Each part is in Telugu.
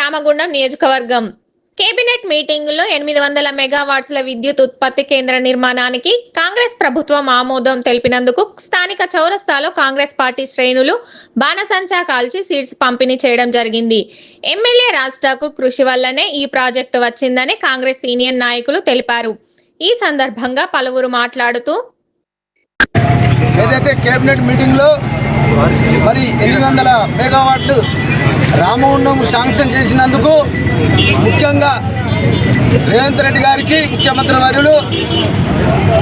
రామగుండం నియోజకవర్గం. కేబినెట్ మీటింగులో ఎనిమిది వందల మెగావాట్స్ల విద్యుత్ ఉత్పత్తి కేంద్ర నిర్మాణానికి కాంగ్రెస్ ప్రభుత్వం ఆమోదం తెలిపినందుకు స్థానిక చౌరస్తాలో కాంగ్రెస్ పార్టీ శ్రేణులు బాణసంచా కాల్చి సీట్స్ పంపిణీ చేయడం జరిగింది. ఎమ్మెల్యే రాజ్ ఠాకూర్ కృషి వల్లనే ఈ ప్రాజెక్టు వచ్చిందని కాంగ్రెస్ సీనియర్ నాయకులు తెలిపారు. ఈ సందర్భంగా పలువురు మాట్లాడుతూ ఏదైతే కేబినెట్ మీటింగ్లో మరి ఎనిమిది వందల మెగావాట్లు రామగుండం శాంక్షన్ చేసినందుకు ముఖ్యంగా రేవంత్ రెడ్డి గారికి ముఖ్యమంత్రి వర్యులు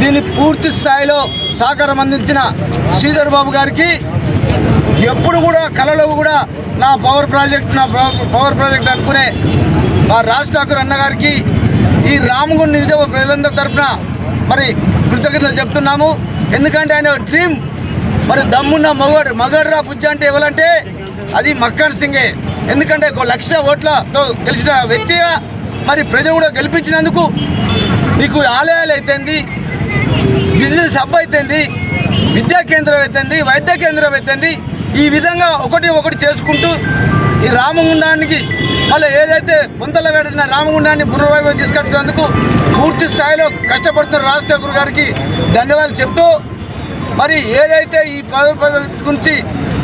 దీన్ని పూర్తి స్థాయిలో సహకారం అందించిన శ్రీధర్ బాబు గారికి ఎప్పుడు కూడా కళలో కూడా నా పవర్ ప్రాజెక్ట్ నా పవర్ ప్రాజెక్ట్ అనుకునే మా రాజ్ ఠాకూర్ అన్నగారికి ఈ రామగుండ నిజ ప్రజలందరి తరఫున మరి కృతజ్ఞతలు చెప్తున్నాము. ఎందుకంటే ఆయన డ్రీమ్ మరి దమ్మున్న మగడు మగడ్రా బుజ్జ అంటే ఎవరంటే? అది మక్కన్ సింగే. ఎందుకంటే ఒక లక్ష ఓట్లతో గెలిచిన వ్యక్తిగా మరి ప్రజలు కూడా గెలిపించినందుకు నీకు ఆలయాలు అయితేంది బిజినెస్ హబ్ అయితేంది విద్యా కేంద్రం అయితేంది వైద్య కేంద్రం అయితేంది ఈ విధంగా ఒకటి ఒకటి చేసుకుంటూ ఈ రామగుండానికి మళ్ళీ ఏదైతే పొంతలు కట్టిన రామగుండాన్ని పునర్వైభవం తీసుకొచ్చినందుకు పూర్తి స్థాయిలో కష్టపడుతున్న రాజశేఖర్ గారికి ధన్యవాదాలు చెప్తూ మరి ఏదైతే ఈ పవర్ ప్రాజెక్ట్ గురించి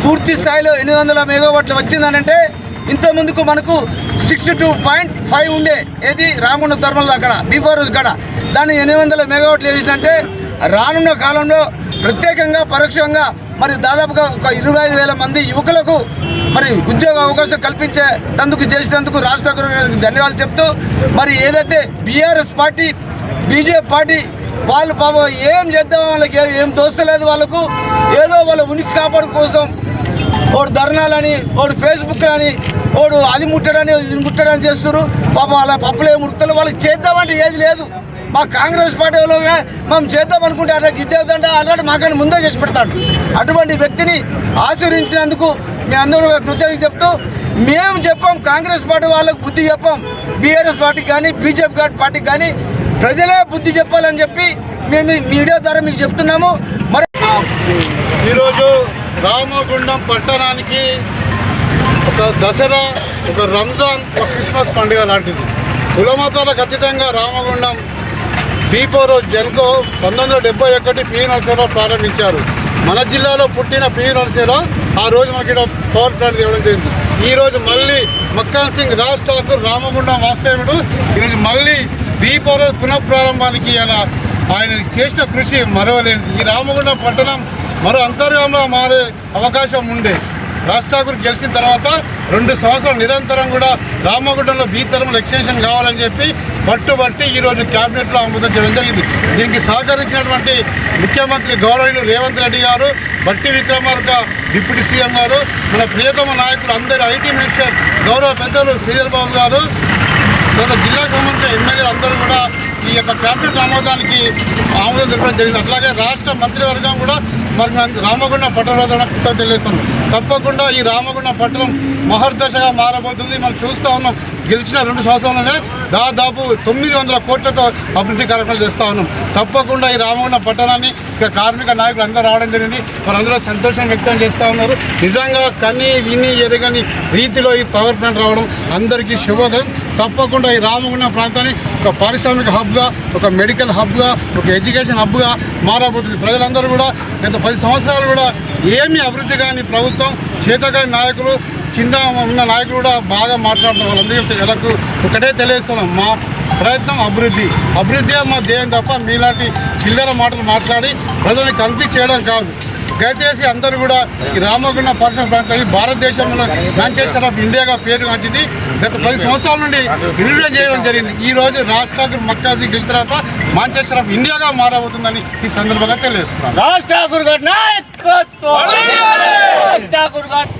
పూర్తి స్థాయిలో ఎనిమిది వందల మెగావాట్లు వచ్చిందనంటే ఇంత ముందుకు మనకు సిక్స్టీ టూ పాయింట్ ఫైవ్ ఉండే ఏది? రామగుండ ధర్మల్ అక్కడ బీఫోర్ కాడ దాన్ని ఎనిమిది వందల మెగావాట్లు వేసిందంటే రానున్న కాలంలో ప్రత్యేకంగా పరోక్షంగా మరి దాదాపుగా ఒక ఇరవై ఐదు వేల మంది యువకులకు మరి ఉద్యోగ అవకాశం కల్పించే తందుకు చేసినందుకు రాష్ట్ర ధన్యవాదాలు చెప్తూ మరి ఏదైతే బీఆర్ఎస్ పార్టీ బీజేపీ పార్టీ వాళ్ళు పాపం ఏం చేద్దాం వాళ్ళకి ఏం దోస్తలేదు వాళ్ళకు. ఏదో వాళ్ళ ఉనికి కాపాడు కోసం ఓడు ధర్నాలని ఓడు ఫేస్బుక్ అని ఓడు అది ముట్టడని ఇది ముట్టడని చేస్తారు పాపం అలా పప్పులు ఏం ముడతలు. వాళ్ళకి చేద్దామంటే ఏది లేదు. మా కాంగ్రెస్ పార్టీలో మనం చేద్దాం అనుకుంటే అట్లా గిద్దేదంటే ఆల్రెడీ మాకని ముందే చేసి పెడతాడు. అటువంటి వ్యక్తిని ఆశీర్వించినందుకు మీ అందరూ కృతజ్ఞత చెప్తూ మేము చెప్పాం కాంగ్రెస్ పార్టీ వాళ్ళకు బుద్ధి చెప్పాం. బీఆర్ఎస్ పార్టీకి కానీ బీజేపీ పార్టీకి కానీ ప్రజలే బుద్ధి చెప్పాలని చెప్పి మేము మీడియా ద్వారా మీకు చెప్తున్నాము. మరి ఈరోజు రామగుండం పట్టణానికి ఒక దసరా ఒక రంజాన్ ఒక క్రిస్మస్ పండుగ లాంటిది. కులమతాల ఖచ్చితంగా రామగుండం దీపో రోజు జన్కో పంతొమ్మిది వందల డెబ్బై ఒకటి పి నరసింహరావు ప్రారంభించారు. మన జిల్లాలో పుట్టిన పి నరసింహరావు ఆ రోజు మనకి ఇక్కడ పవర్ ప్లాంట్ ఇవ్వడం జరిగింది. ఈరోజు మళ్ళీ మక్కాన్ సింగ్ రాజ్ ఠాకూర్ రామగుండం వాస్తవుడు ఈరోజు మళ్ళీ దీపో పునఃప్రారంభానికి ఇలా ఆయన చేసిన కృషి మరవలేనిది. ఈ రామగుండం పట్టణం మరో అంతర్గంలో మారే అవకాశం ఉండే. రాజ్ ఠాకూర్ గెలిచిన తర్వాత రెండు సంవత్సరాలు నిరంతరం కూడా రామగుండంలో బీతరంలో ఎక్స్టెన్షన్ కావాలని చెప్పి పట్టుబట్టి ఈరోజు క్యాబినెట్లో ఆమోదం చేయడం జరిగింది. దీనికి సహకరించినటువంటి ముఖ్యమంత్రి గౌరవీయులు రేవంత్ రెడ్డి గారు బట్టి విక్రమార్క డిప్యూటీ సీఎం గారు మన ప్రియతమ నాయకులు అందరూ ఐటీ మినిస్టర్ గౌరవ పెద్దలు శ్రీధర్ బాబు గారు గత జిల్లాకు సంబంధించిన ఎమ్మెల్యే అందరూ కూడా ఈ యొక్క క్యాబినెట్ ఆమోదానికి ఆమోదం తెలపడం జరిగింది. అట్లాగే రాష్ట్ర మంత్రివర్గం కూడా మరి మన పట్టణం పట్టణ కృతజ్ఞతలు తెలియజేస్తున్నాం తప్పకుండా ఈ రామగుండం పట్టణం మహర్దశగా మారబోతుంది. మనం చూస్తూ ఉన్నాం గెలిచిన రెండు సంవత్సరాలనే దాదాపు తొమ్మిది వందల కోట్లతో అభివృద్ధి కార్యక్రమాలు చేస్తూ ఉన్నాం. తప్పకుండా ఈ రామగుండం పట్టణాన్ని ఇక్కడ కార్మిక నాయకులు అందరూ రావడం జరిగింది. వారందరూ సంతోషం వ్యక్తం చేస్తూ ఉన్నారు. నిజంగా కని విని ఎరగని రీతిలో ఈ పవర్ ప్లాంట్ రావడం అందరికీ శుభోదయం. తప్పకుండా ఈ రామగుండం ప్రాంతాన్ని ఒక పారిశ్రామిక హబ్గా ఒక మెడికల్ హబ్గా ఒక ఎడ్యుకేషన్ హబ్గా మారబోతుంది. ప్రజలందరూ కూడా గత పది సంవత్సరాలు కూడా ఏమీ అభివృద్ధి కానీ ప్రభుత్వం చేతకాని నాయకులు చిన్న ఉన్న నాయకులు కూడా బాగా మాట్లాడుతాం వాళ్ళందరికీ ఎలకు ఒకటే తెలియజేస్తున్నాం. మా ప్రయత్నం అభివృద్ధి. అభివృద్ధి మా ధ్యేయం తప్ప మీలాంటి చిల్లర మాటలు మాట్లాడి ప్రజల్ని కన్ఫ్యూజ్ చేయడం కాదు. దయచేసి అందరూ కూడా ఈ రామగుండ పరిశ్రమ ప్రాంతాన్ని భారతదేశంలో మాంచెస్టర్ ఆఫ్ ఇండియాగా పేరు గాంచింది గత పది సంవత్సరాల నుండి నిర్ణయం చేయడం జరిగింది. ఈ రోజు రాజ్ ఠాకూర్ మక్కాసి గెలిచిన తర్వాత మాంచెస్టర్ ఆఫ్ ఇండియాగా మారబోతుందని ఈ సందర్భంగా తెలియజేస్తున్నాను. ఠాకూర్ గారి నాయకత్వం! రాజ్ ఠాకూర్ గారి